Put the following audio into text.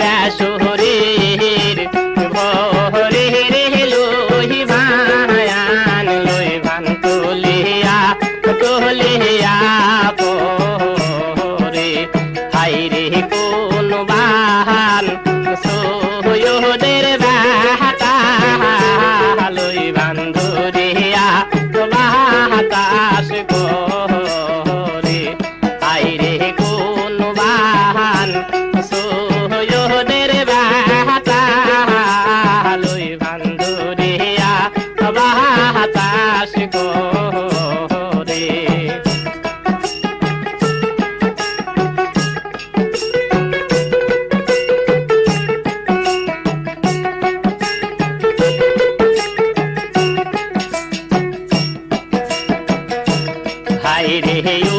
বাসুরের ভরে রে লই বান লই বান তুলিয়া কোন বাহান সোয়দের হাই রে